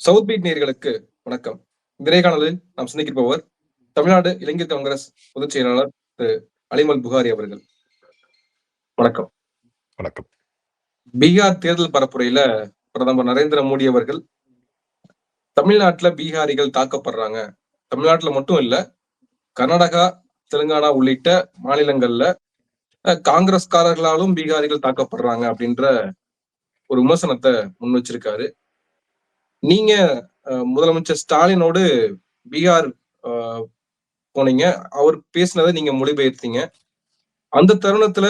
South beat நேயர்களுக்கு வணக்கம். விரைகாணலில் நாம் சிந்திக்கிருப்பவர் தமிழ்நாடு இளைஞர் காங்கிரஸ் பொதுச் செயலாளர் திரு அலிமல் புகாரி அவர்கள். வணக்கம். வணக்கம். பீகார் தேர்தல் பரப்புரையில பிரதமர் நரேந்திர மோடி அவர்கள் தமிழ்நாட்டுல பீகாரிகள் தாக்கப்படுறாங்க. தமிழ்நாட்டுல மட்டும் இல்ல கர்நாடகா தெலுங்கானா உள்ளிட்ட மாநிலங்கள்ல காங்கிரஸ்காரர்களாலும் பீகாரிகள் தாக்கப்படுறாங்க அப்படின்ற ஒரு விமர்சனத்தை முன் வச்சிருக்காரு. நீங்க முதலமைச்சர் ஸ்டாலினோடு பீகார் போனீங்க. அவர் பேசினதை நீங்க மொழிபெயர்த்தீங்க. அந்த தருணத்துல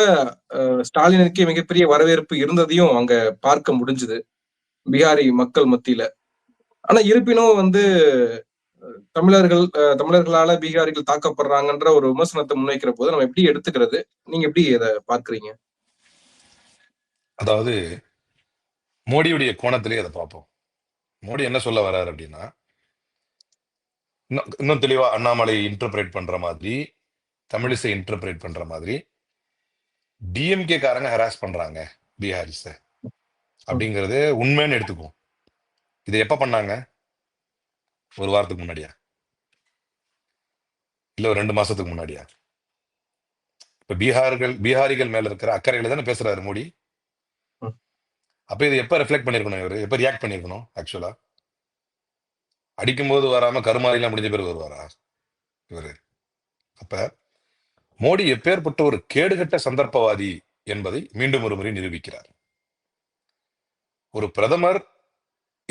ஸ்டாலினுக்கே மிகப்பெரிய வரவேற்பு இருந்ததையும் அங்க பார்க்க முடிஞ்சுது. பீகாரி மக்கள் மத்தியில. ஆனா இருப்பினும் வந்து தமிழர்கள் அஹ், தமிழர்களால பீகாரிகள் தாக்கப்படுறாங்கன்ற ஒரு விமர்சனத்தை முன்வைக்கிற போது நம்ம எப்படி எடுத்துக்கிறது? நீங்க எப்படி இதை பார்க்குறீங்க? அதாவது மோடியுடைய கோணத்திலே அதை பார்ப்போம். மோடி என்ன சொல்ல வர்றாரு அப்படின்னா இன்னும் இன்னும் தெளிவா அண்ணாமலை இன்டர்பிரேட் பண்ற மாதிரி தமிழிசை இன்டர்பிரேட் பண்ற மாதிரி டிஎம்கே காரங்க ஹராஸ் பண்றாங்க பீஹாரிஸ அப்படிங்கறது உண்மைன்னு எடுத்துக்குவோம். இதை எப்ப பண்ணாங்க? ஒரு வாரத்துக்கு முன்னாடியா? இல்ல ஒரு ரெண்டு மாசத்துக்கு முன்னாடியா? இப்ப பீகார்கள் பீகாரிகள் மேல இருக்கிற அக்கறையில தானே பேசுறாரு மோடி? அப்ப இதை எப்ப ரிஃப்ளெக்ட் பண்ணிருக்கணும் இவரு? எப்ப ரியாக்ட் பண்ணிருக்கணும் ஆக்சுவலா அடிக்கும்போது வராம கருமாறிலாம் முடிஞ்ச பேர் வருவாரா இவரு? அப்ப மோடி எப்பேற்பட்ட ஒரு கேடுகட்ட சந்தர்ப்பவாதி என்பதை மீண்டும் ஒரு முறை நிரூபிக்கிறார். ஒரு பிரதமர்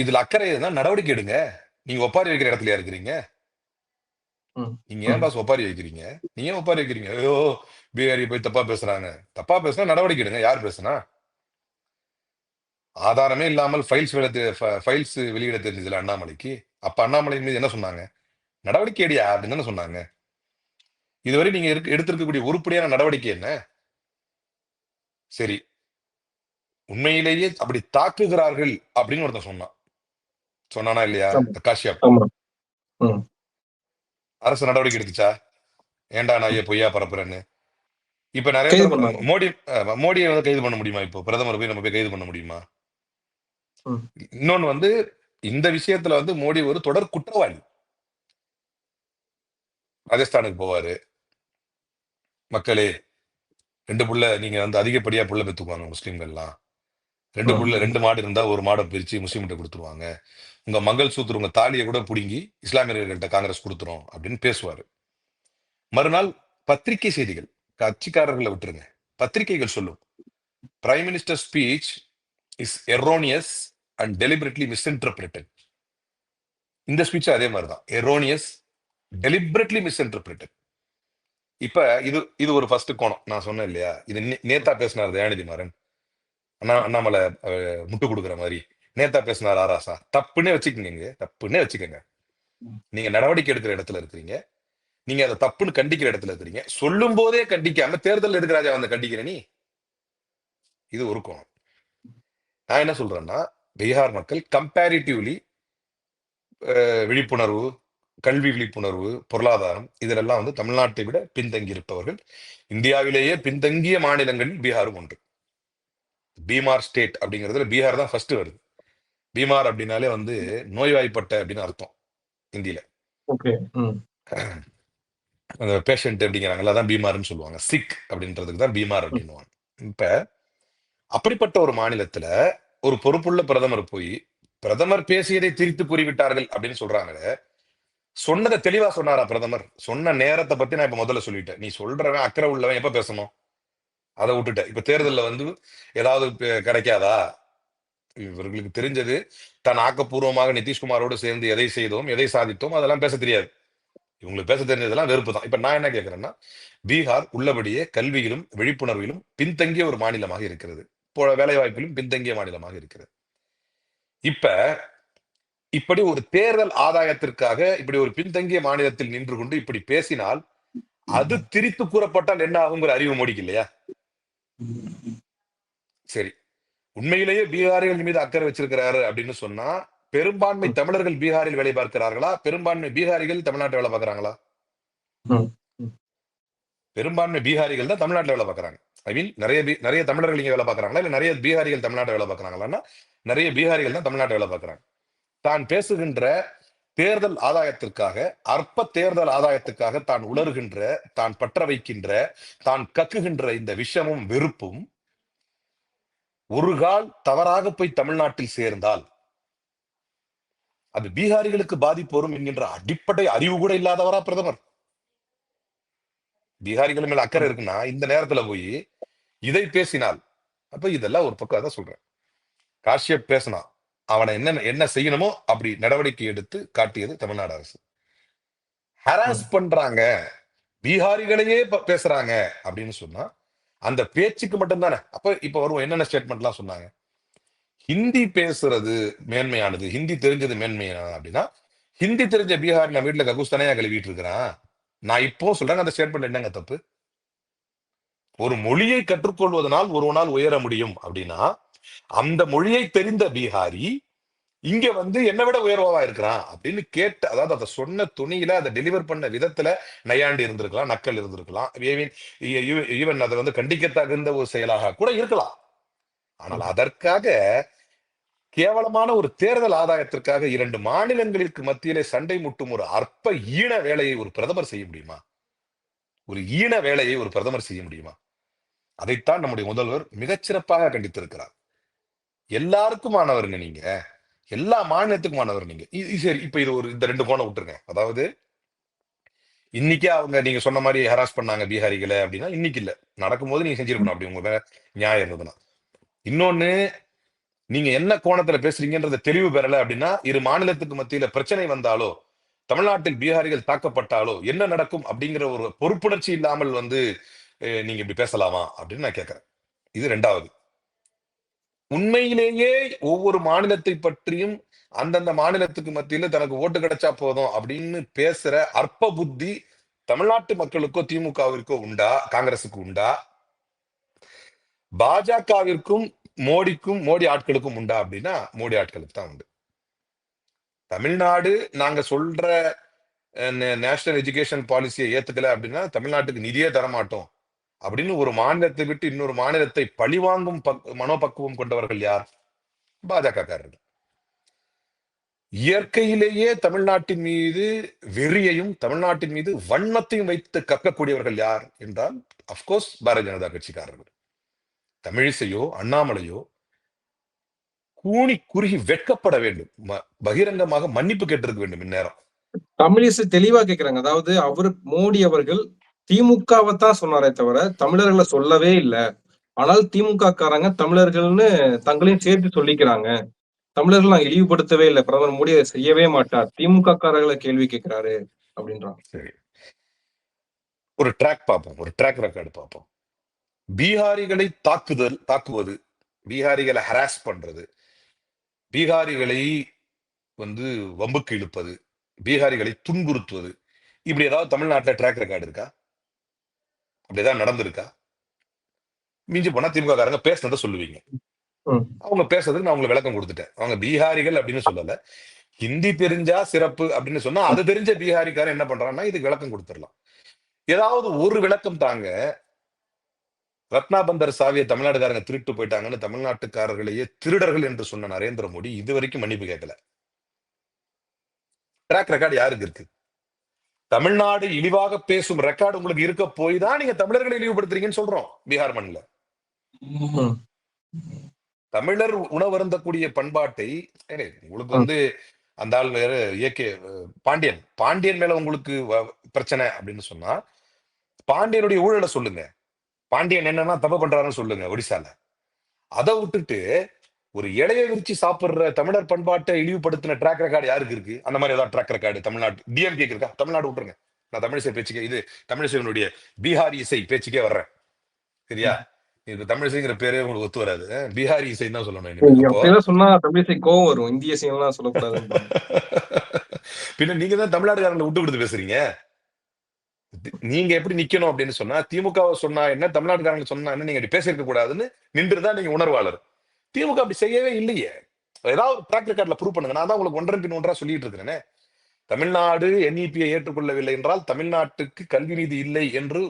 இதுல அக்கறை இருந்தா நடவடிக்கை எடுங்க. நீங்க ஒப்பாரி வைக்கிற இடத்துலயா இருக்கிறீங்க. நீங்க ஏன் பாஸ் ஒப்பாரி வைக்கிறீங்க? நீங்க ஏன் ஒப்பாரி வைக்கிறீங்க? ஐயோ பீகாரி போய் தப்பா பேசுறாங்க. தப்பா பேசுனா நடவடிக்கை எடுங்க. யார் பேசுனா? ஆதாரமே இல்லாமல் ஃபைல்ஸ் ஃபைல்ஸ் வெளியிட தெரிஞ்சதுல அண்ணாமலைக்கு. அப்ப அண்ணாமலை மீது என்ன சொன்னாங்க? நடவடிக்கை எடியா? அப்படின்னு தானே சொன்னாங்க. இதுவரை நீங்க எடுத்திருக்கக்கூடிய உருப்படியான நடவடிக்கை என்ன? சரி. உண்மையிலேயே அப்படி தாக்குகிறார்கள் அப்படின்னு ஒருத்தன் சொன்னான். சொன்னானா இல்லையா? காஷ்யப். அரசு நடவடிக்கை எடுத்துச்சா? ஏன்டா நான் பொய்யா பரப்புறேன்னு? இப்ப பண்ணாங்க. மோடி மோடியை வந்து கைது பண்ண முடியுமா இப்போ? பிரதமர் போய் நம்ம போய் கைது பண்ண முடியுமா. இன்னொன்னு வந்து இந்த விஷயத்துல வந்து மோடி ஒரு தொடர் குற்றவாளி. ராஜஸ்தானுக்கு போவாரு. மக்களே ரெண்டு புள்ள நீங்க வந்து அதிகப்படியா புள்ள பெத்துக்குவாங்க முஸ்லிம்கள்லாம். ரெண்டு. புள்ள ரெண்டு மாடு இருந்தா ஒரு மாடை பிரிச்சு முஸ்லீம்கிட்ட கொடுத்துருவாங்க. உங்க மங்கள் சூத்திர உங்க தாலியை கூட புடுங்கி இஸ்லாமியர்கள்ட்ட காங்கிரஸ் கொடுத்துரும் அப்படின்னு பேசுவாரு. மறுநாள் பத்திரிகை செய்திகள் கட்சிக்காரர்களை விட்டுருங்க. பத்திரிகைகள் சொல்லும். Prime minister speech is erroneous and deliberately misinterpreted இந்த ஸ்பீச் அதே மாதிரி தான் எரோனியஸ் டெலிபரேட்லி மிஸ்இன்டர்பிரேட்டட் இப்ப இது இது ஒரு ஃபர்ஸ்ட் கோணம். நான் சொன்னேன் இல்லையா? இது நே- நேத்தா பேசினார் தயாநிதி மாறன். அண்ணா அண்ணாமலை முட்டு கொடுக்குற மாதிரி. நேத்தா பேசினார் ஆராசா. தப்புன்னே வச்சுக்கோங்க தப்புன்னே வச்சுக்கோங்க. நீங்க நடவடிக்கை எடுக்கிற இடத்துல இருக்கிறீங்க. நீங்க அதை தப்புன்னு கண்டிக்கிற இடத்துல இருக்கிறீங்க. சொல்லும் போதே கண்டிக்காம தேர்தல் எதுக்கு ராஜா வந்து கண்டிக்கிற நீ? இது ஒரு கோணம். நான் என்ன சொல்றேன்னா பீகார் மக்கள் கம்பேரிட்டிவ்லி விழிப்புணர்வு கல்வி விழிப்புணர்வு பொருளாதாரம் இதிலெல்லாம் வந்து தமிழ்நாட்டை விட பின்தங்கி இருப்பவர்கள் இந்தியாவிலேயே பின்தங்கிய மாநிலங்களில் பீகாரும் ஒன்று. பீமார் ஸ்டேட் அப்படிங்கிறதுல பீகார் தான் ஃபர்ஸ்ட் வருது. பீமார் அப்படின்னாலே வந்து நோய்வாய்ப்பட்ட அப்படின்னு அர்த்தம் இந்தியில அந்த பேஷண்ட் அப்படிங்கிறாங்கல்ல அதான் பீமார்னு சொல்லுவாங்க. சிக் அப்படின்றதுக்கு தான் பீமார் அப்படின்னுவாங்க. இப்ப அப்படிப்பட்ட ஒரு மாநிலத்துல ஒரு பொறுப்புள்ள பிரதமர் போய் பிரதமர் பேசியதை திரித்து கூறிவிட்டார்கள் அப்படின்னு சொல்றாங்களே. சொன்னதை தெளிவா சொன்னாரா பிரதமர்? சொன்ன நேரத்தை பத்தி நான் இப்ப முதல்ல சொல்லிட்டேன். நீ சொல்றவன் அக்கறை உள்ளவன் எப்ப பேசணும்? அதை விட்டுட்டேன் இப்ப தேர்தலில் வந்து ஏதாவது கிடைக்காதா? இவர்களுக்கு தெரிஞ்சது தான் ஆக்கப்பூர்வமாக நிதிஷ்குமாரோடு சேர்ந்து எதை செய்தோம் எதை சாதித்தோம் அதெல்லாம் பேச தெரியாது. இவங்களுக்கு பேச தெரிஞ்சதெல்லாம் வெறுப்பு தான். இப்ப நான் என்ன கேட்கிறேன்னா பீகார் உள்ளபடியே கல்வியிலும் விழிப்புணர்விலும் பின்தங்கிய ஒரு மாநிலமாக இருக்கிறது. வேலை வாய்ப்பிலும் பின்தங்கிய மாநிலமாக இருக்கிறது. இப்ப இப்படி ஒரு தேர்தல் ஆதாயத்திற்காக இப்படி ஒரு பின்தங்கிய மாநிலத்தில் நின்று கொண்டு இப்படி பேசினால் அது திரித்து கூறப்பட்டால் என்ன ஆகுங்கிற அறிவு மோடிக்கு இல்லையா? சரி. உண்மையிலேயே பீகாரிகள் மீது அக்கறை வச்சிருக்கிறாரு அப்படின்னு சொன்னா பெரும்பான்மை தமிழர்கள் பீகாரில் வேலை பார்க்கிறார்களா? பெரும்பான்மை பீகாரிகள் தமிழ்நாட்டில் வேலை பார்க்கறாங்களா. பெரும்பான்மை பீகாரிகள் தான் தமிழ்நாட்டில் வேலை பார்க்கறாங்க. ஐ மீன் நிறைய நிறைய தமிழர்கள் இங்கே வேலை பார்க்குறாங்களா? இல்லை நிறைய பீகாரிகள் தமிழ்நாட்டை வேலை பார்க்குறாங்களான்னா நிறைய பீகாரிகள் தான் தமிழ்நாட்டை வேலை பார்க்குறாங்க. தான் பேசுகின்ற தேர்தல் ஆதாயத்திற்காக அற்ப தேர்தல் ஆதாயத்துக்காக தான் உணர்கின்ற தான் பற்ற வைக்கின்ற தான் கக்குகின்ற இந்த விஷமும் வெறுப்பும் ஒரு கால் தவறாக போய் தமிழ்நாட்டில் சேர்ந்தால் அது பீகாரிகளுக்கு பாதிப்பு வரும் என்கின்ற அடிப்படை அறிவு கூட இல்லாதவரா பிரதமர். பீகாரிகள் மேல அக்கறை இருக்குன்னா இந்த நேரத்துல போய் இதை பேசினால் அப்ப இதெல்லாம் ஒரு பக்கம் அதான் சொல்றேன். காஷ்யப் பேசினான் அவனை என்ன என்ன செய்யணுமோ அப்படி நடவடிக்கை எடுத்து காட்டியது தமிழ்நாடு அரசு. ஹராஸ் பண்றாங்க பீகாரிகளையே பேசுறாங்க அப்படின்னு சொன்னா அந்த பேச்சுக்கு மட்டும்தானே. அப்ப இப்ப வரும் என்னென்ன ஸ்டேட்மெண்ட்லாம் சொன்னாங்க? ஹிந்தி பேசுறது மேன்மையானது ஹிந்தி தெரிஞ்சது மேன்மையானது அப்படின்னா ஹிந்தி தெரிஞ்ச பீகார் நான் வீட்டுல ககுஸ்தானையா கழுவிட்டு இருக்கிறான். நான் இப்போ சொல்றேன் அந்த ஸ்டேட்மெண்ட் என்னங்க தப்பு? ஒரு மொழியை கற்றுக்கொள்வதனால் ஒருவனால் உயர முடியும் அப்படின்னா அந்த மொழியை தெரிந்த பீகாரி இங்க வந்து என்னை விட உயர்வா இருக்கிறான் அப்படின்னு கேட்டு அதாவது அதை சொன்ன துணியில அதை டெலிவர் பண்ண விதத்துல நையாண்டி இருந்திருக்கலாம் நக்கல் இருந்திருக்கலாம். ஈவன் அதை வந்து கண்டிக்கத்தகுந்த ஒரு செயலாக கூட இருக்கலாம். ஆனால் அதற்காக கேவலமான ஒரு தேர்தல் ஆதாயத்திற்காக இரண்டு மாநிலங்களுக்கு மத்தியிலே சண்டை முட்டும் ஒரு அற்ப ஈன வேலையை ஒரு பிரதமர் செய்ய முடியுமா? ஒரு ஈன வேலையை ஒரு பிரதமர் செய்ய முடியுமா? அதைத்தான் நம்முடைய முதல்வர் மிகச்சிறப்பாக கண்டித்திருக்கிறார். எல்லாருக்குமானவருங்க நீங்க. எல்லா மாநிலத்துக்குமானவர் நீங்க. சரி இப்ப இது ஒரு இந்த ரெண்டு கோணம் விட்டுருங்க. அதாவது இன்னைக்கே அவங்க நீங்க சொன்ன மாதிரி ஹராஸ் பண்ணாங்க பீகாரிகளை அப்படின்னா இன்னைக்கு இல்ல. நடக்கும்போது நீங்க செஞ்சிருக்கணும். அப்படி உங்க மேல நியாயம் இருந்ததுன்னா. இன்னொன்னு நீங்க என்ன கோணத்துல பேசுறீங்கன்றத தெளிவு பெறல அப்படின்னா இரு மாநிலத்துக்கு மத்தியில பிரச்சனை வந்தாலோ தமிழ்நாட்டில் பீகாரிகள் தாக்கப்பட்டாலோ என்ன நடக்கும் அப்படிங்கிற ஒரு பொறுப்புணர்ச்சி இல்லாமல் வந்து நீங்க இப்படி பேசலாமா? அப்படின்னு நான் கேட்கறேன். இது ரெண்டாவது. உண்மையிலேயே ஒவ்வொரு மாநிலத்தை பற்றியும் அந்தந்த மாநிலத்துக்கு மத்தியில தனக்கு ஓட்டு கிடைச்சா போதும் அப்படின்னு பேசுற அற்ப புத்தி தமிழ்நாட்டு மக்களுக்கோ திமுகவிற்கோ உண்டா? காங்கிரசுக்கு உண்டா? பாஜகவிற்கும் மோடிக்கும் மோடி ஆட்களுக்கும் உண்டா அப்படின்னா மோடி ஆட்களுக்கு தான் உண்டு. தமிழ்நாடு நாங்க சொல்ற நேஷனல் எஜுகேஷன் பாலிசியை ஏத்துக்கல அப்படின்னா தமிழ்நாட்டுக்கு நிதியே தரமாட்டோம். அப்படின்னு ஒரு மாநிலத்தை விட்டு இன்னொரு மாநிலத்தை பழிவாங்கும் பக்- மனோபக்குவம் கொண்டவர்கள் யார்? பாஜகக்காரர்கள். இயற்கையிலேயே தமிழ்நாட்டின் மீது வெறியையும் தமிழ்நாட்டின் மீது வன்மத்தையும் வைத்து கக்கக்கூடியவர்கள் யார் என்றால் அப்கோர்ஸ் பாரதிய ஜனதா கட்சிக்காரர்கள். தமிழிசையோ அண்ணாமலையோ கூனி குறுகி வெட்கப்பட வேண்டும். பகிரங்கமாக மன்னிப்பு கேட்டிருக்க வேண்டும் இந்நேரம். தமிழிசை தெளிவா கேக்குறாங்க. அதாவது அவர் மோடி அவர்கள் திமுகவை தான் சொன்னாரே தவிர தமிழர்களை சொல்லவே இல்லை. ஆனால் திமுக காரங்க தமிழர்கள்னு தங்களையும் சேர்த்து சொல்லிக்கிறாங்க. தமிழர்கள் நான் இழிவுபடுத்தவே இல்லை. பிரதமர் மோடி அதை செய்யவே மாட்டார். திமுக காரர்களை கேள்வி கேட்கிறாரு அப்படின்றாங்க. சரி. ஒரு ட்ராக் பார்ப்போம். ஒரு ட்ராக் ரெக்கார்டு பார்ப்போம். பீகாரிகளை தாக்குதல் தாக்குவது பீகாரிகளை ஹராஸ் பண்றது பீகாரிகளை வந்து வம்புக்கு இழுப்பது பீகாரிகளை துன்புறுத்துவது இப்படி ஏதாவது தமிழ்நாட்டுல ட்ராக் ரெக்கார்டு இருக்கா? அப்படி ஏதாவது நடந்திருக்கா? மிஞ்சி போனா திமுக காரங்க பேசுனதை சொல்லுவீங்க. அவங்க பேசுறதுக்கு நான் உங்களுக்கு விளக்கம் கொடுத்துட்டேன். அவங்க பீகாரிகள் அப்படின்னு சொல்லல. ஹிந்தி தெரிஞ்சா சிறப்பு அப்படின்னு சொன்னா அது தெரிஞ்ச பீகாரிக்காரன் என்ன பண்றான்னா இதுக்கு விளக்கம் கொடுத்துடலாம். ஏதாவது ஒரு விளக்கம் தாங்க ரத்னாபந்தர் சாவியை தமிழ்நாடுக்காரங்க திருட்டு போயிட்டாங்கன்னு தமிழ்நாட்டுக்காரர்களையே திருடர்கள் என்று சொன்ன நரேந்திர மோடி இது வரைக்கும் மன்னிப்பு கேட்கல. ட்ராக் ரெக்கார்டு யாருக்கு இருக்கு? தமிழ்நாடு இழிவாக பேசும் ரெக்கார்டு உங்களுக்கு இருக்க போய் தான் நீங்க தமிழர்களை இழிவுபடுத்துறீங்கன்னு சொல்றோம் பீகார் மண்ணில். தமிழர் உணவருந்தக்கூடிய பண்பாட்டை உங்களுக்கு வந்து அந்த ஆள் வேற ஏகே பாண்டியன். பாண்டியன் மேல உங்களுக்கு பிரச்சனை அப்படின்னு சொன்னா பாண்டியனுடைய ஊழலை சொல்லுங்க. பாண்டியன் என்னன்னா தப்பு பண்றாருன்னு சொல்லுங்க ஒடிசால. அதை விட்டுட்டு ஒரு இலைய விரிச்சு சாப்பிடுற தமிழர் பண்பாட்டை இழிவுபடுத்தின ட்ராக் ரெக்கார்டு யாருக்கு இருக்கு? அந்த மாதிரி ஏதாவது ட்ராக் ரெக்கார்டு தமிழ்நாடு டிஎம்கே இருக்கா? தமிழ்நாடு விட்டுருங்க. நான் தமிழிசை பேச்சுக்கே இது தமிழிசையினுடைய பீகாரி இசை பேச்சுக்கே வர்றேன். சரியா? இது தமிழிசைங்கிற பேரே உங்களுக்கு ஒத்து வராது. பீகாரி இசைன்னு தான் சொல்லணும் சொன்னா தமிழிசை கோவம் வரும். இந்திய சிங்கம்லாம் சொல்லக்கூடாது பின்ன நீங்க தான் தமிழ்நாடுகாரங்களை விட்டு கொடுத்து பேசுறீங்க. நீங்க எப்படி நிக்கணும் அப்படின்னு சொன்னா திமுக சொன்னா என்ன தமிழ்நாட்டுக்காரங்க சொன்னா என்ன நீங்க அப்படி பேசியிருக்க கூடாதுன்னு நின்றுதான் நீங்க உணர்வாளர். திமுக அப்படி செய்யவே இல்லையே. ஏதாவது ட்ராக் ரெக்கார்ட்ல ப்ரூவ் பண்ணுங்க. நான் தான் உங்களுக்கு ஒன்றரை பின் ஒன்றா சொல்லிட்டு இருக்கிறேனே. தமிழ்நாடு என்இபியை ஏற்றுக்கொள்ளவில்லை என்றால் தமிழ்நாட்டுக்கு கல்வி நீதி இல்லை என்று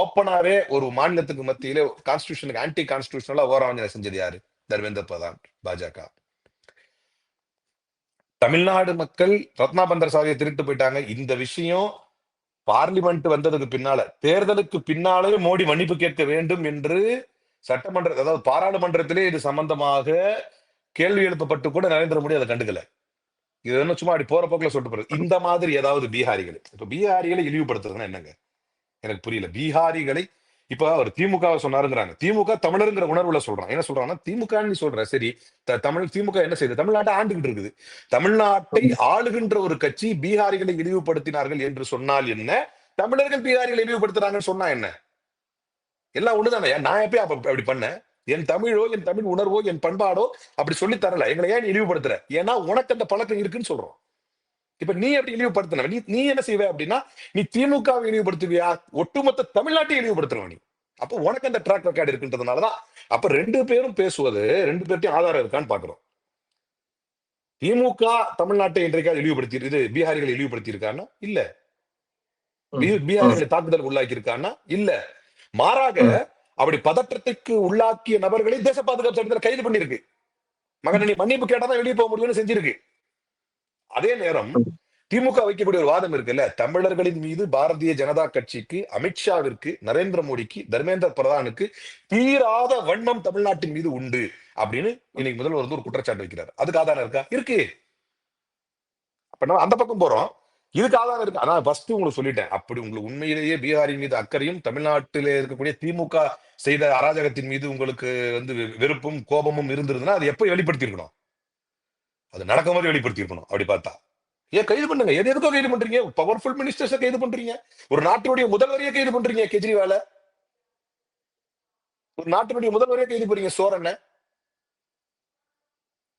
ஓப்பனாவே ஒரு மாநிலத்துக்கு மத்தியிலே கான்ஸ்டியூஷனுக்கு ஆன்டி கான்ஸ்டியூஷனலா ஓராவஞ்சனை செஞ்சது யாரு? தர்மேந்திர பிரதான் பாஜக. தமிழ்நாடு மக்கள் ரத்னா பந்தர் திருட்டு போயிட்டாங்க. இந்த விஷயம் பார்லிமெண்ட் வந்ததுக்கு பின்னால தேர்தலுக்கு பின்னாலே மோடி மன்னிப்பு கேட்க வேண்டும் என்று சட்டமன்ற அதாவது பாராளுமன்றத்திலே இது சம்பந்தமாக கேள்வி எழுப்பப்பட்டு கூட நரேந்திர மோடி அதை கண்டுக்கல. இது என்ன சும்மா அப்படி போற போக்கில் சொல்லிட்டு போறது. இந்த மாதிரி ஏதாவது பீகாரிகள் இப்ப பீகாரிகளை இழிவுபடுத்துறதுன்னா என்னங்க? எனக்கு புரியல. பீகாரிகளை இப்ப அவர் திமுக சொன்னாருங்கிறாங்க. திமுக தமிழருங்கிற உணர்வுல சொல்றான். என்ன சொல்றாங்கன்னா திமுக சொல்ற சரி த- தமிழ் திமுக என்ன செய்யுது? தமிழ்நாட்டை ஆண்டுகிட்டு இருக்குது. தமிழ்நாட்டை ஆளுகின்ற ஒரு கட்சி பீகாரிகளை இழிவுபடுத்தினார்கள் என்று சொன்னால் என்ன? தமிழர்கள் பீகாரிகளை இழிவுபடுத்துறாங்கன்னு சொன்னா என்ன? எல்லாம் ஒண்ணுதானே? நான் எப்பயும் அப்ப அப்படி பண்ணேன்? என் தமிழோ என் தமிழ் உணர்வோ என் பண்பாடோ அப்படி சொல்லி தரல. எங்களை ஏன் இழிவுபடுத்துற? ஏன்னா உனக்கு அந்த பழக்கம் இருக்குன்னு சொல்றோம். இப்ப நீ எப்படி இழிவுபடுத்தின? நீ நீ என்ன செய்வ அப்படின்னா நீ திமுகவை இழிவுபடுத்துவியா? ஒட்டுமொத்த தமிழ்நாட்டை இழிவுபடுத்துறவ நீ. அப்போ உனக்கு அந்த ட்ராக் ரெக்கார்டு இருக்குன்றதுனாலதான் அப்ப ரெண்டு பேரும் பேசுவது ரெண்டு பேர்ட்டையும் ஆதாரம் இருக்கான்னு பாக்குறோம். திமுக தமிழ்நாட்டை இன்றைக்காக இழிவுபடுத்தி இது பீகாரிகளை இழிவுபடுத்தி இருக்கான்னா இல்ல பீகாரிகளை தாக்குதல் உள்ளாக்கி இருக்கான்னா இல்ல. மாறாக அப்படி பதற்றத்துக்கு உள்ளாக்கிய நபர்களை தேச பாதுகாப்பு சட்டத்தில் கைது பண்ணிருக்கு மகன் நீ மன்னிப்பு கேட்டாதான் வெளியே போக முடியும்னு செஞ்சிருக்கு. அதே நேரம் திமுக வைக்கக்கூடிய ஒரு வாதம் இருக்குல்ல? தமிழர்களின் மீது பாரதிய ஜனதா கட்சிக்கு அமித்ஷாவிற்கு நரேந்திர மோடிக்கு தர்மேந்திர பிரதானுக்கு தீராத வன்மம் தமிழ்நாட்டின் மீது உண்டு அப்படின்னு இன்னைக்கு முதல்வர் வந்து ஒரு குற்றச்சாட்டு வைக்கிறார். அதுக்கு ஆதாரம் இருக்கா? இருக்கு. அப்ப நம்ம அந்த பக்கம் போறோம். இதுக்கு ஆதாரம் இருக்கு. அதான் ஃபர்ஸ்ட் உங்களுக்கு சொல்லிட்டேன். அப்படி உங்களுக்கு உண்மையிலேயே பீகாரின் மீது அக்கறையும் தமிழ்நாட்டிலே இருக்கக்கூடிய திமுக செய்த அராஜகத்தின் மீது உங்களுக்கு வந்து வெ- வெறுப்பும் கோபமும் இருந்திருந்ததுன்னா அது எப்போ வெளிப்படுத்தியிருக்கணும்? அது நடக்கும் போது வெளிப்படுத்தியிருக்கணும். அப்படி பார்த்தா. ஏன் கைது பண்ணுங்க? எது எதுக்கோ கைது பண்றீங்க? பவர்ஃபுல் மினிஸ்டர்ஸை கைது பண்றீங்க. ஒரு நாட்டினுடைய முதல்வரையே கைது பண்றீங்க கெஜ்ரிவால. ஒரு நாட்டினுடைய முதல்வரையே கைது பண்றீங்க சோரனை.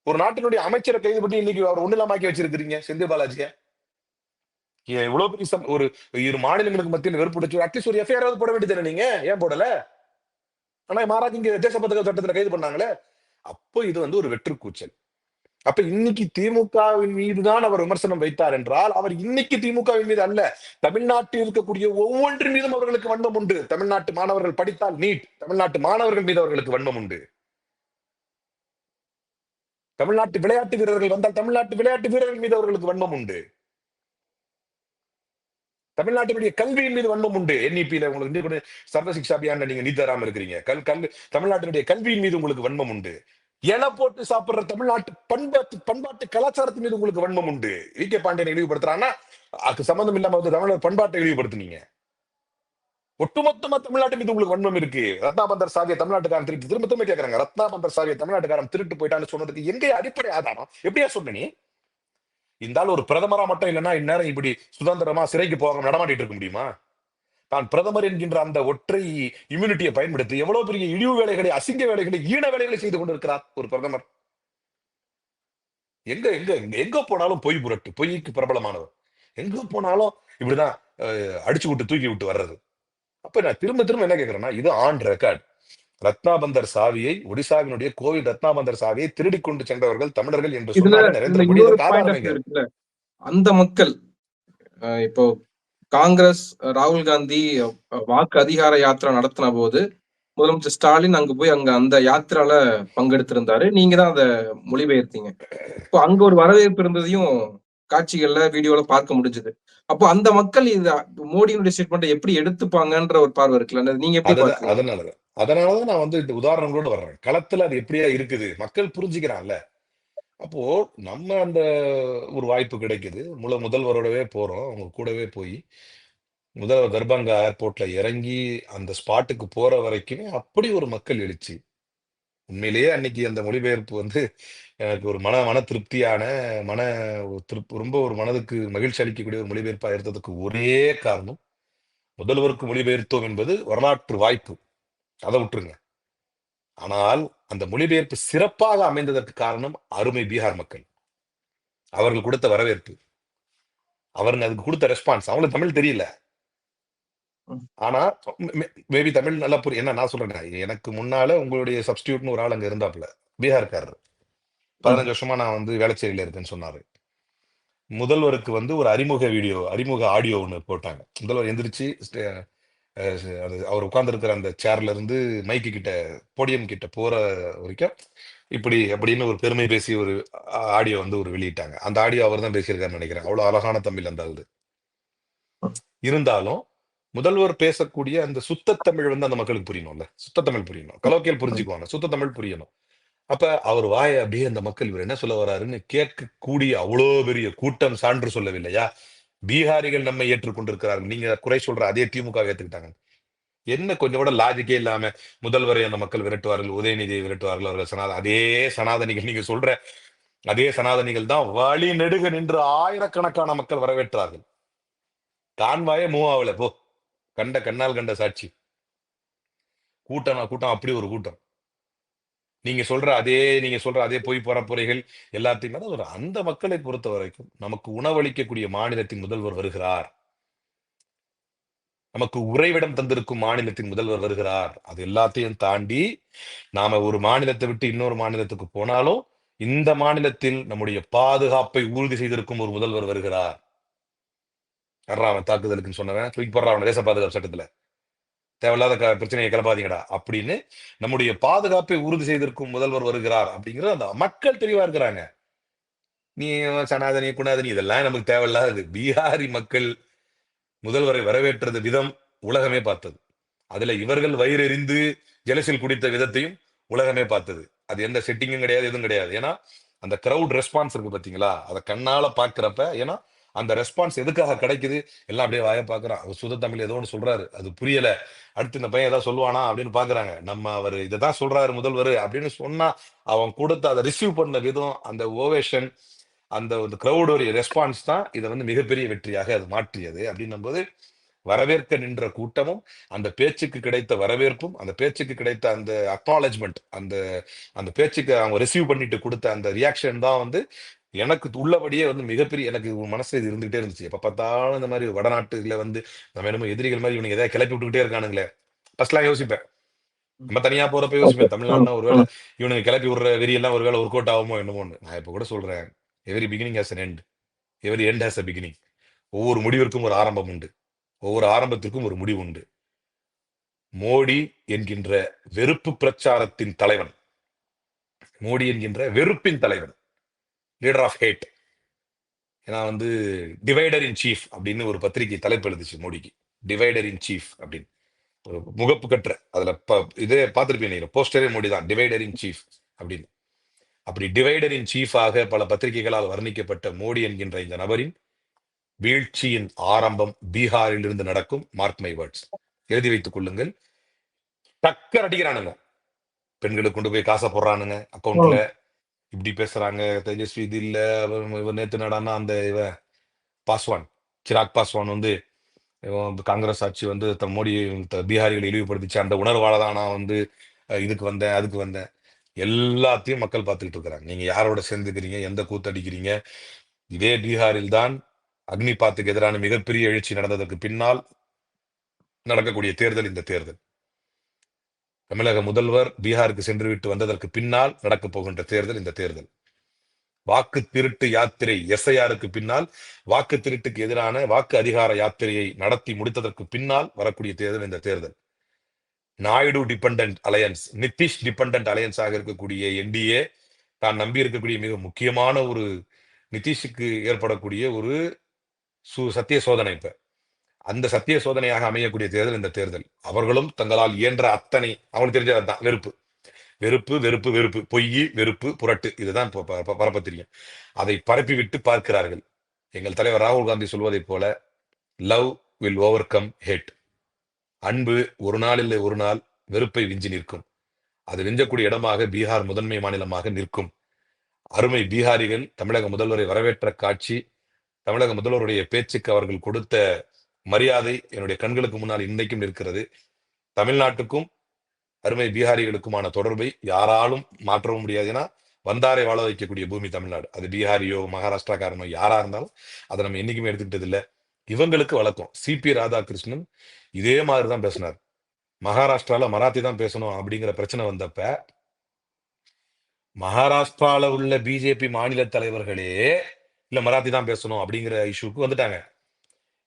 ஒரு நாட்டினுடைய அமைச்சரை கைது பண்ணி இன்னைக்கு அவர் ஒண்ணுலாமாக்கி வச்சிருக்கிறீங்க செந்தில் பாலாஜிய. இவ்வளவு பெரிய ஒரு இரு மாநிலங்களுக்கு மத்தியில் வெறுப்பு அட்லீஸ்ட் ஒரு எஃப்ஐஆர் போட வேண்டியது நீங்க? ஏன் போடல? ஆனா மாறாக இங்க தேச சட்டத்துல கைது பண்ணாங்களே? அப்போ இது வந்து ஒரு வெற்று கூச்சல். அப்ப இன்னைக்கு திமுகவின் மீதுதான் அவர் விமர்சனம் வைத்தார் என்றால் அவர் இன்னைக்கு திமுகவின் மீது அல்ல. தமிழ்நாட்டில் இருக்கக்கூடிய ஒவ்வொன்றின் மீதும் அவர்களுக்கு வன்மம் உண்டு. தமிழ்நாட்டு மாணவர்கள் படித்தால் நீட். தமிழ்நாட்டு மாணவர்கள் மீது அவர்களுக்கு வன்மம் உண்டு. தமிழ்நாட்டு விளையாட்டு வீரர்கள் வந்தால் தமிழ்நாட்டு விளையாட்டு வீரர்கள் மீது அவர்களுக்கு வன்மம் உண்டு. தமிழ்நாட்டினுடைய கல்வியின் மீது வன்மம் உண்டு. என்இபியில உங்களுக்கு இன்னும் கூட சர்வ சிக்ஷா அபியான்ல நீங்க நீ தராம இருக்கிறீங்க. கல் கல் தமிழ்நாட்டினுடைய கல்வியின் மீது உங்களுக்கு வன்மம் உண்டு. என போட்டு சாப்பிடுற தமிழ்நாட்டு பண்பாட்டு பண்பாட்டு கலாச்சாரத்தின் மீது உங்களுக்கு வன்மம் உண்டு. வி. கே. பாண்டியனை இழிவுபடுத்துறான்னா அதுக்கு சம்பந்தம் இல்லாம வந்து தமிழர் பண்பாட்டை இழிவுபடுத்துனீங்க. ஒட்டுமொத்தமா தமிழ்நாட்டு மீது உங்களுக்கு வன்மம் இருக்கு. ரத்னாபந்தர் சாவிய தமிழ்நாட்டுக்காரன் திருப்பி திரும்ப திரும்ப கேட்கறாங்க ரத்னாபந்தர் சாவிய தமிழ்நாட்டுக்காரன் திருட்டு போயிட்டான்னு சொன்னதுக்கு எங்க அடிப்படை ஆதாரம்? எப்படியா சொன்ன நீ இந்த ஆள் ஒரு பிரதமரா மட்டும் இல்லைன்னா இந்நேரம் இப்படி சுதந்திரமா சிறைக்கு போக நடமாட்டிட்டு இருக்க முடியுமா? தான் பிரதமர் என்கின்ற அந்த ஒற்றை இம்யூனிட்டியை பயன்படுத்தி எவ்வளவு பெரிய இழிவு வேலைகளை அசிங்க வேலைகளை ஈன வேலைகளை செய்து கொண்டிருக்கிறார் ஒரு பிரதமர். எங்க எங்க எங்க- எங்க போனாலும் பொய் புரட்டு பொய்க்கு பிரபலமானவர். எங்க போனாலும் இப்படிதான் அடிச்சு விட்டு தூக்கி விட்டு வர்றது. அப்ப நான் திரும்ப திரும்ப என்ன கேக்குறேன்னா இது ஆன் ரெக்கார்ட் ரத்னாபந்தர் சாவியை ஒடிசாவினுடைய கோவில் ரத்னாபந்தர் சாவியை திருடி கொண்டு சென்றவர்கள் தமிழர்கள் என்று இதுல நரேந்திர மோடி அந்த மக்கள் இப்போ காங்கிரஸ் ராகுல் காந்தி வாக்கு அதிகார யாத்திரை நடத்தின போது முதலமைச்சர் ஸ்டாலின் அங்க போய் அங்க அந்த யாத்திரால பங்கெடுத்திருந்தாரு. நீங்க தான் அதை மொழிபெயர்த்தீங்க. இப்போ அங்க ஒரு வரவேற்பு இருந்ததையும் காட்சிகள்ல வீடியோல பார்க்க முடிஞ்சது. அப்போ அந்த மக்கள் இது மோடியினுடைய ஸ்டேட்மெண்ட்டை எப்படி எடுத்துப்பாங்கன்ற ஒரு பார்வை இருக்குல்ல நீங்க எப்படி அதனாலதான். அதனாலதான் நான் வந்து இந்த உதாரணங்களோட வர்றேன். களத்துல அது எப்படியா இருக்குது? மக்கள் புரிஞ்சுக்கிறான்ல. அப்போ நம்ம அந்த ஒரு வாய்ப்பு கிடைக்குது. முல முதல்வரோடவே போறோம். அவங்க கூடவே போய் முதல்வர் தர்பங்கா ஏர்போர்ட்ல இறங்கி அந்த ஸ்பாட்டுக்கு போற வரைக்குமே அப்படி ஒரு மக்கள் எழுச்சி. உண்மையிலேயே அன்னைக்கு அந்த மொழிபெயர்ப்பு வந்து எனக்கு ஒரு மன மன திருப்தியான மன ஒரு திருப் ரொம்ப ஒரு மனதுக்கு மகிழ்ச்சி அளிக்கக்கூடிய ஒரு மொழிபெயர்ப்பாக இருந்ததுக்கு ஒரே காரணம் முதல்வருக்கு மொழிபெயர்த்தோம் என்பது வரலாற்று வாய்ப்பு. அதை விட்டுருங்க. ஆனால் அந்த மொழிபெயர்ப்பு சிறப்பாக அமைந்ததற்கு காரணம் அருமை பீகார் மக்கள். அவர்கள் கொடுத்த வரவேற்பு. அவர் அதுக்கு கொடுத்த ரெஸ்பான்ஸ் அவங்களுக்கு தமிழ் தெரியல. ஆனா மேபி தமிழ் நல்லா புரியும் என்ன நான் சொல்றேன் எனக்கு முன்னால உங்களுடைய சப்ஸ்டியூட்னு ஒரு ஆள் அங்க இருந்தாப்புல பீகார்காரர். பதினஞ்சு வருஷமா நான் வந்து வேளச்சேரியில இருக்கேன்னு சொன்னாரு. முதல்வருக்கு வந்து ஒரு அறிமுக வீடியோ அறிமுக ஆடியோ ஒன்று போட்டாங்க. முதல்வர் எந்திரிச்சு அவர் உட்கார்ந்துருக்கிற அந்த சேர்ல இருந்து மைக்கு கிட்ட போடியம் கிட்ட போற வரைக்கும் இப்படி அப்படின்னு ஒரு பெருமை பேசி ஒரு ஆடியோ வந்து ஒரு வெளியிட்டாங்க. அந்த ஆடியோ அவர் தான் பேசியிருக்காருன்னு நினைக்கிறேன். அவ்வளவு அழகான தமிழ் அந்த இருந்தாலும் முதல்வர் பேசக்கூடிய அந்த சுத்த தமிழ் வந்து அந்த மக்களுக்கு புரியணும்ல. சுத்த தமிழ் புரியணும். கலோக்கியல் புரிஞ்சுக்குவாங்க. சுத்த தமிழ் புரியணும். அப்ப அவர் வாயை அப்படியே அந்த மக்கள் இவர் என்ன சொல்ல வர்றாருன்னு கேட்கக்கூடிய அவ்வளோ பெரிய கூட்டம் சான்று சொல்லவில்லையா? பீகாரிகள் நம்மை ஏற்றுக்கொண்டிருக்கிறார்கள். நீங்க குறை சொல்ற அதே திமுக ஏத்துக்கிட்டாங்க. என்ன கொஞ்சம் கூட லாஜிக்கே இல்லாம முதல்வரை அந்த மக்கள் விரட்டுவார்கள் உதயநிதியை விரட்டுவார்கள் அவர்கள் சனாத அதே சனாதனிகள் நீங்க சொல்ற அதே சனாதனிகள் தான் வழி நெடுக நின்று ஆயிரக்கணக்கான மக்கள் வரவேற்றார்கள். கான்வாயே மூவாவில போ. கண்ட கண்ணால் கண்ட சாட்சி. கூட்டம் கூட்டம் அப்படி ஒரு கூட்டம். நீங்க சொல்ற அதே நீங்க சொல்ற அதே பொய் பரப்புரைகள் எல்லாத்தையும் ஒரு அந்த மக்களை பொறுத்த வரைக்கும் நமக்கு உணவளிக்கக்கூடிய மாநிலத்தின் முதல்வர் வருகிறார். நமக்கு உறைவிடம் தந்திருக்கும் மாநிலத்தின் முதல்வர் வருகிறார். அது எல்லாத்தையும் தாண்டி நாம ஒரு மாநிலத்தை விட்டு இன்னொரு மாநிலத்துக்கு போனாலும் இந்த மாநிலத்தில் நம்முடைய பாதுகாப்பை உறுதி செய்திருக்கும் ஒரு முதல்வர் வருகிறார். அவன் தாக்குதலுக்குன்னு சொன்னவன் தூக்கி போடுறான் அவன தேச பாதுகாப்பு சட்டத்துல. தேவையில்லாத க- பிரச்சனையை கிளப்பாதீங்கடா அப்படின்னு நம்முடைய பாதுகாப்பை உறுதி செய்திருக்கும் முதல்வர் வருகிறார் அப்படிங்கிறது அந்த மக்கள் தெளிவா இருக்கிறாங்க. நீ சனாதனி குணாதனி இதெல்லாம் நமக்கு தேவையில்லாதது. பீகாரி மக்கள் முதல்வரை வரவேற்றது விதம் உலகமே பார்த்தது. அதுல இவர்கள் வயிறெறிந்து ஜலசில் குடித்த விதத்தையும் உலகமே பார்த்தது. அது எந்த செட்டிங்கும் கிடையாது எதுவும் கிடையாது. ஏன்னா அந்த கிரவுட் ரெஸ்பான்ஸ் இருக்கு பாத்தீங்களா? அதை கண்ணால பாக்குறப்ப ஏன்னா அந்த ரெஸ்பான்ஸ் எதுக்காக கிடைக்குது? எல்லாம் அப்படியே வாய பாக்குறான் அவர் சுத தமிழ் ஏதோ ஒன்று சொல்றாரு. அது புரியல. அடுத்து இந்த பையன் ஏதாவது சொல்லுவானா அப்படின்னு பாக்குறாங்க நம்ம அவர் இதைதான் சொல்றாரு முதல்வர் அப்படின்னு சொன்னா அவன் கொடுத்த அதை ரிசீவ் பண்ண விதம் அந்த ஓவேஷன் அந்த ஒரு கிரௌடோடைய ரெஸ்பான்ஸ் தான் இதை வந்து மிகப்பெரிய வெற்றியாக அது மாற்றியது அப்படின்னும் போது வரவேற்க நின்ற கூட்டமும் அந்த பேச்சுக்கு கிடைத்த வரவேற்பும் அந்த பேச்சுக்கு கிடைத்த அந்த அக்னாலஜ்மெண்ட் அந்த அந்த பேச்சுக்கு அவங்க ரிசீவ் பண்ணிட்டு கொடுத்த அந்த ரியாக்ஷன் தான் வந்து எனக்கு உள்ளபடியே வந்து மிகப்பெரிய எனக்கு மனசு இது இருந்துகிட்டே இருந்துச்சு. எப்ப பார்த்தாலும் இந்த மாதிரி வடநாட்டுல வந்து நம்ம என்னமோ எதிரிகள் மாதிரி இவனுக்கு எதாவது கிளப்பி விட்டுக்கிட்டே இருக்கானுங்களே. ஃபர்ஸ்ட்லாம் யோசிப்பேன். நம்ம தனியா போறப்ப யோசிப்பேன். தமிழ்நாடுனா ஒருவேளை இவனுக்கு கிளப்பி விடுற வெறியெல்லாம் ஒருவேளை ஒர்க் அவுட் ஆகுமோ என்னமோன்னு. நான் இப்ப கூட சொல்றேன். Every beginning has an end every end has a beginning ஒவ்வொரு முடிவிற்கும் ஒரு ஆரம்பம் உண்டு. ஒவ்வொரு ஆரம்பத்திற்கும் ஒரு முடிவு உண்டு. மோடி என்கின்ற வெறுப்பு பிரச்சாரத்தின் தலைவன். மோடி என்கின்ற வெறுப்பின் தலைவன். லீடர் ஆஃப் ஹேட் ஏன்னா வந்து டிவைடர் இன் சீஃப் அப்படின்னு ஒரு பத்திரிகை தலைப்பு எழுதுச்சு மோடிக்கு. டிவைடர் இன் சீஃப் அப்படின்னு. ஒரு முகப்பு கட்டுற அதுல ப- இதே பார்த்திருப்பீங்க போஸ்டரே மோடி தான் டிவைடர் இன் சீஃப் அப்படின்னு. அப்படி டிவைடர் இன் சீஃபாக பல பத்திரிகைகளால் வர்ணிக்கப்பட்ட மோடி என்கின்ற இந்த நபரின் வீழ்ச்சியின் ஆரம்பம் பீகாரில் இருந்து நடக்கும். மார்க் மை வேர்ட்ஸ் எழுதி வைத்துக் கொள்ளுங்கள். டக்கர் அடிக்கிறானுங்க. பெண்களுக்கு கொண்டு போய் காசை போடுறானுங்க. அக்கௌண்ட்ல இப்படி பேசுறாங்க. தேஜஸ்வி இது இல்ல. அவன் இவன் நேத்து நடானா அந்த இவன் பாஸ்வான் சிராக் பாஸ்வான் வந்து இவன் காங்கிரஸ் ஆட்சி வந்து த- மோடி த- பீகாரிகளை இழிவுபடுத்திச்சு. அந்த உணர்வால தான் நான் வந்து அஹ், இதுக்கு வந்தேன் அதுக்கு வந்தேன். எல்லாத்தையும் மக்கள் பார்த்துக்கிட்டு இருக்கிறாங்க. நீங்க யாரோட சேர்ந்துக்கிறீங்க? எந்த கூத்தடிக்கிறீங்க இதே பீகாரில் தான் அக்னி பாத்துக்கு எதிரான மிகப்பெரிய எழுச்சி நடந்ததற்கு பின்னால் நடக்கக்கூடிய தேர்தல் இந்த தேர்தல். தமிழக முதல்வர் பீகாருக்கு சென்று விட்டு வந்ததற்கு பின்னால் நடக்கப் போகின்ற தேர்தல் இந்த தேர்தல். வாக்கு திருட்டு யாத்திரை எஸ்ஐஆருக்கு பின்னால் வாக்கு திருட்டுக்கு எதிரான வாக்கு அதிகார யாத்திரையை நடத்தி முடித்ததற்கு பின்னால் வரக்கூடிய தேர்தல் இந்த தேர்தல். Naidu dependent alliance Nitish dependent அலையன்ஸாக இருக்கக்கூடிய என்டிஏ தான் நம்பி இருக்கக்கூடிய மிக முக்கியமான ஒரு நிதிஷுக்கு ஏற்படக்கூடிய ஒரு சு சத்திய சோதனை இப்போ. அந்த சத்திய சோதனையாக அமையக்கூடிய தேர்தல் இந்த தேர்தல். அவர்களும் தங்களால் இயன்ற அத்தனை அவங்களுக்கு தெரிஞ்சது தான் வெறுப்பு. வெறுப்பு வெறுப்பு வெறுப்பு. பொய் வெறுப்பு புரட்டு. இதுதான் இப்போ ப- பரப்ப தெரியும் அதை பரப்பி விட்டு பார்க்கிறார்கள். எங்கள் தலைவர் ராகுல் காந்தி சொல்வதைப் போல love will overcome hate. அன்பு ஒரு நாள் இல்லை ஒரு நாள் வெறுப்பை விஞ்சி நிற்கும். அது விஞ்சக்கூடிய இடமாக பீகார் முதன்மை மாநிலமாக நிற்கும். அருமை பீகாரிகள் தமிழக முதல்வரை வரவேற்ற காட்சி தமிழக முதல்வருடைய பேச்சுக்கு அவர்கள் கொடுத்த மரியாதை என்னுடைய கண்களுக்கு முன்னால் இன்றைக்கும் இருக்கிறது தமிழ்நாட்டுக்கும் அருமை பீகாரிகளுக்குமான தொடர்பை யாராலும் மாற்றவும் முடியாது ஏன்னா வந்தாரை வாழ வைக்கக்கூடிய பூமி தமிழ்நாடு. அது பீகாரியோ மகாராஷ்டிராக்காரனோ யாரா இருந்தாலும் அதை நம்ம என்னைக்குமே எடுத்துக்கிட்டதில்லை இவங்களுக்கு வழக்கம். சிபி ராதாகிருஷ்ணன் இதே மாதிரி தான் பேசினார். மகாராஷ்டிரால மராத்தி தான் பேசணும் அப்படிங்கிற பிரச்சனை வந்தப்ப மகாராஷ்டிரால உள்ள பிஜேபி மாநில தலைவர்களே இல்ல மராத்தி தான் பேசணும் அப்படிங்கிற இஷ்யூக்கு வந்துட்டாங்க.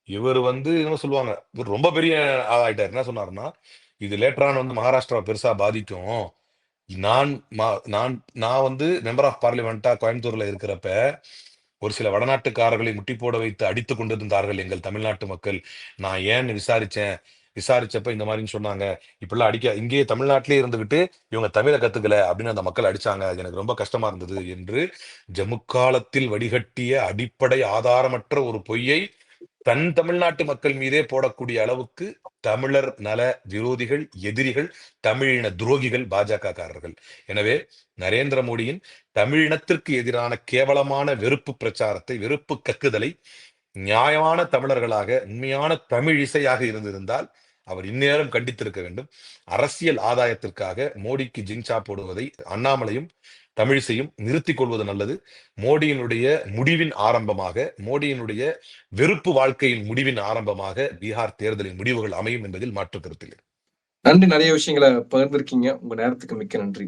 இவர் வந்து என்ன சொல்லுவாங்க? இவர் ரொம்ப பெரிய ஆகிட்டார் என்ன சொன்னாருன்னா இது லேட்டரான வந்து மகாராஷ்டிராவை பெருசா பாதிக்கும். நான் மா- நான் நான் வந்து மெம்பர் ஆஃப் பார்லிமெண்டா கோயம்புத்தூர்ல இருக்கிறப்ப ஒரு சில வடநாட்டுக்காரர்களை முட்டி போட வைத்து அடித்து கொண்டிருந்தார்கள் எங்கள் தமிழ்நாட்டு மக்கள். நான் ஏன்னு விசாரிச்சேன். விசாரிச்சப்ப இந்த மாதிரின்னு சொன்னாங்க. இப்படிலாம் அடிக்க இங்கேயே தமிழ்நாட்டிலே இருந்துகிட்டு இவங்க தமிழை கத்துக்கல அப்படின்னு அந்த மக்கள் அடிச்சாங்க. அது எனக்கு ரொம்ப கஷ்டமா இருந்தது என்று ஜமுக்காலத்தில் வடிகட்டிய அடிப்படை ஆதாரமற்ற ஒரு பொய்யை தன் தமிழ்நாட்டு மக்கள் மீதே போடக்கூடிய அளவுக்கு தமிழர் நல விரோதிகள் எதிரிகள் தமிழின துரோகிகள் பாஜக காரர்கள் எனவே நரேந்திர மோடியின் தமிழினத்திற்கு எதிரான கேவலமான வெறுப்பு பிரச்சாரத்தை வெறுப்பு கக்குதலை நியாயமான தமிழர்களாக உண்மையான தமிழ் இசையாக இருந்திருந்தால் அவர் இந்நேரம் கண்டித்திருக்க வேண்டும். அரசியல் ஆதாயத்திற்காக மோடிக்கு ஜிங்சா போடுவதை அண்ணாமலையும் தமிழிசையும் நிறுத்தி கொள்வது நல்லது. மோடியினுடைய முடிவின் ஆரம்பமாக மோடியினுடைய வெறுப்பு வாழ்க்கையின் முடிவின் ஆரம்பமாக பீகார் தேர்தலின் முடிவுகள் அமையும் என்பதில் மாற்று கருத்தில்லை நன்றி. நிறைய விஷயங்களை பகிர்ந்திருக்கீங்க. உங்க நேரத்துக்கு மிக்க நன்றி.